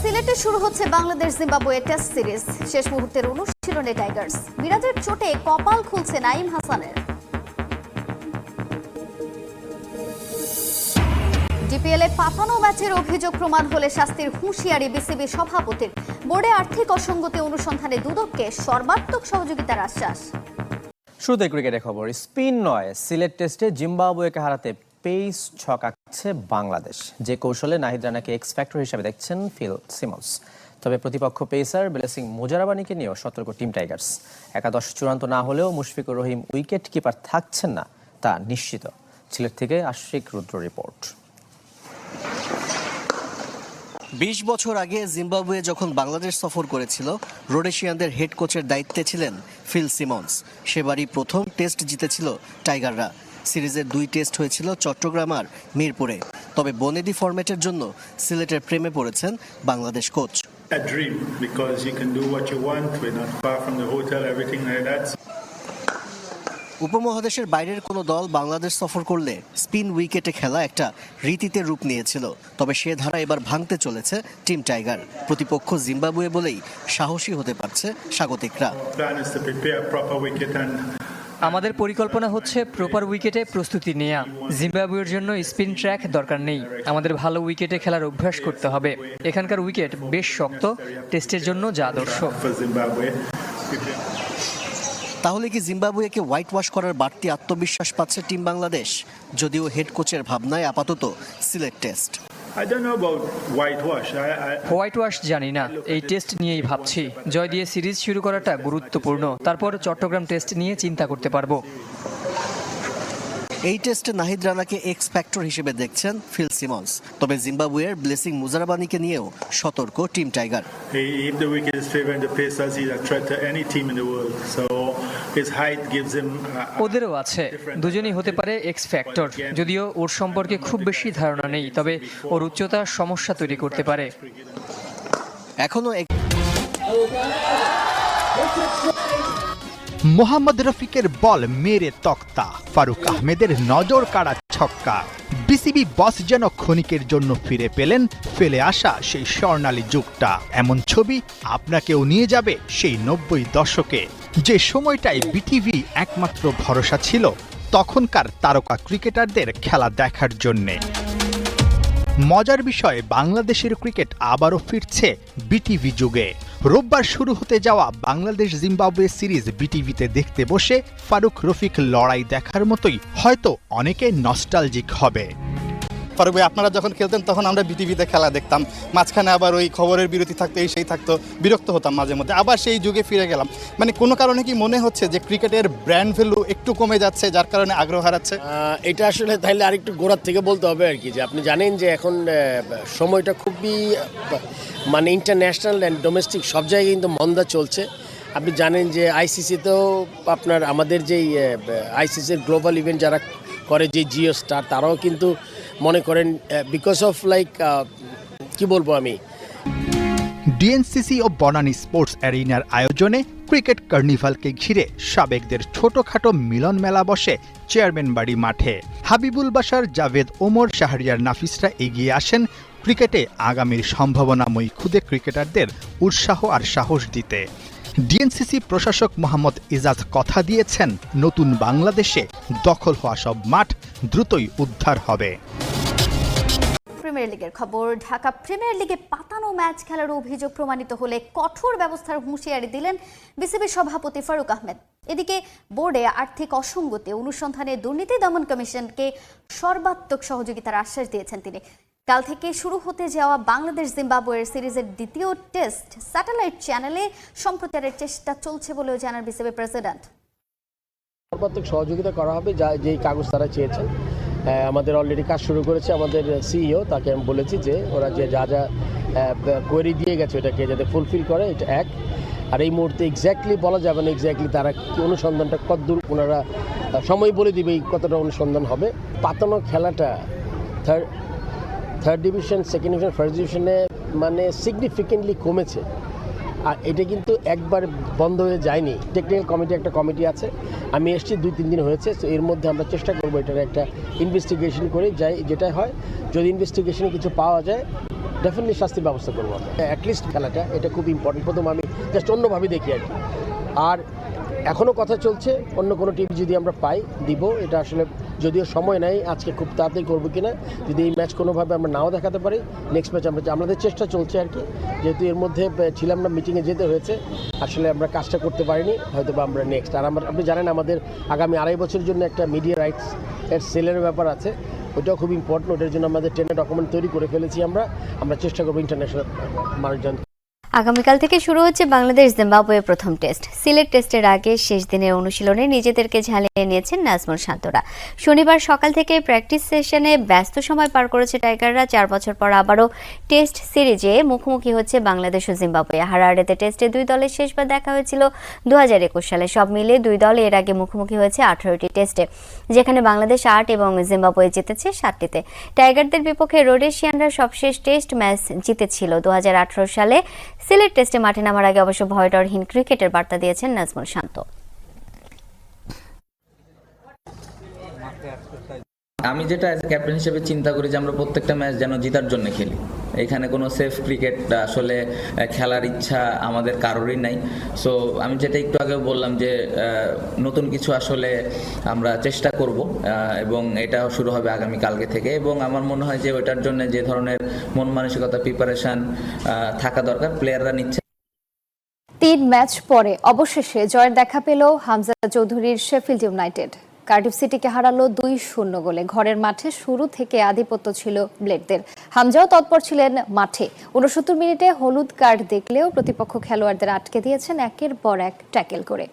সিলেটে শুরু হচ্ছে বাংলাদেশ জিম্বাবুয়ে টেস্ট সিরিজ। শেষ মুহূর্তের অনুশীলনে টাইগার্স। বিরাজের চোটে কপাল খুলছে নাইম হাসানের। ডিপিএল এ পাতানো ম্যাচের অভিযোগ প্রমাণ হলে শাস্তির হুঁশিয়ারি বিসিবি সভাপতির। বোর্ডে আর্থিক অসঙ্গতি অনুসন্ধানে দুদককে সর্বাত্মক সহযোগিতার আশ্বাস। শুরুতে ক্রিকেটের খবর, স্পিন নয়, সিলেট টেস্টে জিম্বাবুয়েকে হারাতে পেস ছকাচ্ছে বাংলাদেশ। যে কৌশলে নাহিদ রানাকে এক্স ফ্যাক্টর হিসেবে দেখছেন ফিল সিমন্স। তবে প্রতিপক্ষ পেসার ব্লেসিং মোজারাবানিকে নিয়েও সতর্ক টিম টাইগার্স। একাদশ চূড়ান্ত না হলেও মুশফিকুর রহিম উইকেট কিপার থাকছেন না, তা নিশ্চিত। সিলেট থেকে আশিক রুদ্র রিপোর্ট। বিশ বছর আগে জিম্বাবুয়ে যখন বাংলাদেশ সফর করেছিল, রোডেশিয়ানদের হেড কোচের দায়িত্বে ছিলেন ফিল সিমন্স। সেবারই প্রথম টেস্ট জিতেছিল টাইগাররা। সিরিজের দুই টেস্ট হয়েছিল চট্টগ্রাম আর মিরপুরে। তবে বনেদি ফরম্যাটের জন্য সিলেটের প্রেমে পড়েছেন বাংলাদেশ কোচ. উপমহাদেশের বাইরের কোনো দল বাংলাদেশ সফর করলে স্পিন উইকেটে খেলা একটা রীতিতে রূপ নিয়েছিল তবে সে ধারা এবার ভাঙতে চলেছে টিম টাইগার। প্রতিপক্ষ জিম্বাবুয়ে বলেই সাহসী হতে পারছে স্বাগতিকরা। আমাদের পরিকল্পনা হচ্ছে প্রপার উইকেটে প্রস্তুতি নেওয়া জিম্বাবুয়ের জন্য স্পিন ট্র্যাক দরকার নেই। আমাদের ভালো উইকেটে খেলার অভ্যাস করতে হবে। এখানকার উইকেট বেশ শক্ত টেস্টের জন্য যা আদর্শ তাহলে কি জিম্বাবুয়েকে হোয়াইট ওয়াশ করার বাড়তি আত্মবিশ্বাস পাচ্ছে টিম বাংলাদেশ? যদিও হেড কোচের ভাবনায় আপাতত সিলেট টেস্ট হোয়াইট ওয়াশ জানি না এই টেস্ট নিয়েই ভাবছি। জয় দিয়ে সিরিজ শুরু করাটা গুরুত্বপূর্ণ। তারপর চট্টগ্রাম টেস্ট নিয়ে চিন্তা করতে পারব। এই টেস্টে নাহিদ রানাকে এক্স ফ্যাক্টর হিসেবে দেখছেন ফিল সিমন্স। তবে জিম্বাবুয়ের ব্লেসিং মুজারাবানিকে নিয়েও সতর্ক টিম টাইগার। Him. Uh, ওদেরও আছে। দুজনেই হতে পারে এক্স ফ্যাক্টর যদিও ওর সম্পর্কে খুব বেশি ধারণা নেই তবে ওর উচ্চতা সমস্যা তৈরি করতে পারে। এখনও এক- মোহাম্মদ রফিকের বল মেরে তক্তা। ফারুক আহমেদের নজর কাড়া ছক্কা। বিসিবি বস যেন ক্ষণিকের জন্য ফিরে পেলেন, ফেলে আসা সেই স্বর্ণালী যুগটা। এমন ছবি আপনাকেও নিয়ে যাবে সেই নব্বই দশকে। যে সময়টাই বিটিভি একমাত্র ভরসা ছিল তখনকার তারকা ক্রিকেটারদের খেলা দেখার জন্যে। মজার বিষয়, বাংলাদেশের ক্রিকেট আবারও ফিরছে বিটিভি যুগে। রোববার শুরু হতে যাওয়া বাংলাদেশ জিম্বাবুয়ে সিরিজ বিটিভিতে দেখতে বসে ফারুক রফিক লড়াই দেখার মতোই হয়তো অনেকে নস্টালজিক হবে। ভাই আপনারা যখন খেলতেন তখন আমরা বিটিভিতে খেলা দেখতাম। মাঝখানে আবার ওই খবরের বিরতি থাকতো, এই সেই থাকতো, বিরক্ত হতাম মাঝে মধ্যে। আবার সেই যুগে ফিরে গেলাম। মানে কোনো কারণে কি মনে হচ্ছে যে ক্রিকেটের ব্র্যান্ড ভ্যালু একটু কমে যাচ্ছে, যার কারণে আগ্রহ হারাচ্ছে? এটা আসলে তাহলে আরেকটু গোড়ার থেকে বলতে হবে আর কি, যে আপনি জানেন যে এখন সময়টা খুবই মানে ইন্টারন্যাশনাল অ্যান্ড ডোমেস্টিক সব জায়গায় কিন্তু মন্দা চলছে। আপনি জানেন যে আইসিসিতেও আপনার আমাদের যেই আইসিসির গ্লোবাল ইভেন্ট যারা করে, যে জিও স্টার তারাও কিন্তু মনে করেন বিকজ অফ লাইক কি বলব আমি? ডিএনসিসি ও বনানী স্পোর্টস অ্যারিনার আয়োজনে ক্রিকেট কার্নিভালকে ঘিরে সাবেকদের ছোটখাটো মিলন মেলা বসে চেয়ারম্যান বাড়ি মাঠে। হাবিবুল বাসার জাভেদ ওমর, শাহরিয়ার নাফিসরা এগিয়ে আসেন ক্রিকেটে আগামীর সম্ভাবনাময়ী খুদে ক্রিকেটারদের উৎসাহ আর সাহস দিতে। ডিএনসিসি প্রশাসক মোহাম্মদ ইজাজ কথা দিয়েছেন, নতুন বাংলাদেশে দখল হওয়া সব মাঠ দ্রুতই উদ্ধার হবে। প্রিমিয়ার লিগের খবর, ঢাকা প্রিমিয়ার লিগে পাতানো ম্যাচ খেলার অভিযোগ প্রমাণিত হলে কঠোর ব্যবস্থার হুঁশিয়ারি দিলেন বিসিবি সভাপতি ফারুক আহমেদ। এদিকে বোর্ডে আর্থিক অসঙ্গতি অনুসন্ধানে দুর্নীতি দমন কমিশনকে সর্বাত্মক সহযোগিতার আশ্বাস দিয়েছেন তিনি। কাল থেকে শুরু হতে যাওয়া বাংলাদেশ জিম্বাবুয়ের সিরিজের দ্বিতীয় টেস্ট স্যাটেলাইট চ্যানেলে সম্প্রচারের চেষ্টা চলছে বলেও জানান বিসিবি প্রেসিডেন্ট। সর্বাত্মক সহযোগিতা করা হবে যা যেই কাগজ তারা চেয়েছেন। আমাদের অলরেডি কাজ শুরু করেছে আমাদের সিইও তাকে আমি বলেছি যে ওরা যে যা যা কোয়েরি দিয়ে গেছে ওটাকে যাতে ফুলফিল করে, এটা এক। আর এই মুহূর্তে এক্স্যাক্টলি বলা যাবে না এক্স্যাক্টলি তারা অনুসন্ধানটা কতদূর, ওনারা সময় বলে দিবে কতটা অনুসন্ধান হবে। পাতানো খেলাটা third third division second division first ডিভিশনে মানে সিগনিফিকেন্টলি কমেছে। আর এটা কিন্তু একবার বন্ধ হয়ে যায়নি। টেকনিক্যাল কমিটি একটা কমিটি আছে। আমি এসেছি, দুই তিন দিন হয়েছে, তো এর মধ্যে আমরা চেষ্টা করব এটার একটা ইনভেস্টিগেশন করে যাই, যেটা হয়, যদি ইনভেস্টিগেশনে কিছু পাওয়া যায় ডেফিনেটলি শাস্তির ব্যবস্থা করব আমরা। অ্যাটলিস্ট খেলাটা, এটা খুব ইম্পর্টেন্ট প্রথম আমি জাস্ট অন্যভাবে দেখি আর কি। আর এখনও কথা চলছে, অন্য কোনো টিম যদি আমরা পাই, দিব, এটা আসলে যদিও সময় নাই, আজকে খুব তাড়াতাড়ি করব কিনা, যদি এই ম্যাচ কোনোভাবে আমরা নাও দেখাতে পারি নেক্সট ম্যাচ আমরা আমাদের চেষ্টা চলছে আর কি। যেহেতু এর মধ্যে ছিলাম না মিটিংয়ে যেতে হয়েছে, আসলে আমরা কাজটা করতে পারিনি হয়তো বা আমরা নেক্সট আর আমরা আপনি জানেন, আমাদের আগামী আড়াই বছরের জন্য একটা মিডিয়া রাইটস এর সেলের ব্যাপার আছে ওটাও খুব ইম্পর্টেন্ট ওটার জন্য আমাদের টেনে ডকুমেন্ট তৈরি করে ফেলেছি আমরা। আমরা চেষ্টা করব ইন্টারন্যাশনাল মানুষজন আগামীকাল থেকে শুরু হচ্ছে বাংলাদেশ জিম্বাবুয়ের প্রথম টেস্ট। সিলেট টেস্টের আগে শেষ দিনের অনুশীলনে নিজেদেরকে ঝালিয়ে নিয়েছেন নাজমুল শান্তরা। শনিবার সকাল থেকে প্র্যাকটিস সেশনে ব্যস্ত সময় পার করেছে টাইগাররা। চার বছর পর আবারও টেস্ট সিরিজে মুখোমুখি হচ্ছে বাংলাদেশ ও জিম্বাবুয়ে। হারাহারেতে টেস্টে দুই দলের শেষবার দেখা হয়েছিল দু হাজার একুশ সালে। সব মিলিয়ে দুই দল এর আগে মুখোমুখি হয়েছে আঠারোটি টেস্টে, যেখানে বাংলাদেশ আট এবং জিম্বাবুয়ে জিতেছে সাতটিতে। টাইগারদের বিপক্ষে রোডেশিয়ানরা সবশেষ টেস্ট ম্যাচ জিতেছিল। দু হাজার আঠারো সালে সিলেট টেস্টে মাঠে নামার আগে অবশ্য ভয়ডরহীন ক্রিকেটের বার্তা দিয়েছেন নাজমুল শান্ত। আমি যেটা অ্যাজ ক্যাপ্টেন হিসেবে চিন্তা করি যে আমরা প্রত্যেকটা ম্যাচ যেন জেতার জন্য খেলি। এখানে কোনো সেফ ক্রিকেট আসলে খেলার ইচ্ছা আমাদের কারোরই নাই। সো আমি যেটা একটু আগে বললাম যে নতুন কিছু আসলে আমরা চেষ্টা করব এবং এটাও শুরু হবে আগামী কালকে থেকে। এবং আমার মনে হয় যে, ওইটার জন্য যে ধরনের মন মানসিকতা প্রিপারেশন থাকা দরকার প্লেয়াররা নিচ্ছে। তিন ম্যাচ পরে অবশেষে জয়ের দেখা পেল হামজা চৌধুরীর শেফিল্ড ইউনাইটেড কার্ডিফ সিটিকে হারালো দুই শূন্য গোলে। ঘরের মাঠে শুরু থেকে আধিপত্য ছিল ব্লেডদের। হামজাও তৎপর ছিলেন মাঠে। উনসত্তর মিনিটে হলুদ কার্ড দেখলেও প্রতিপক্ষ খেলোয়াড়দের আটকে দিয়েছেন একের পর এক ট্যাকেল করে।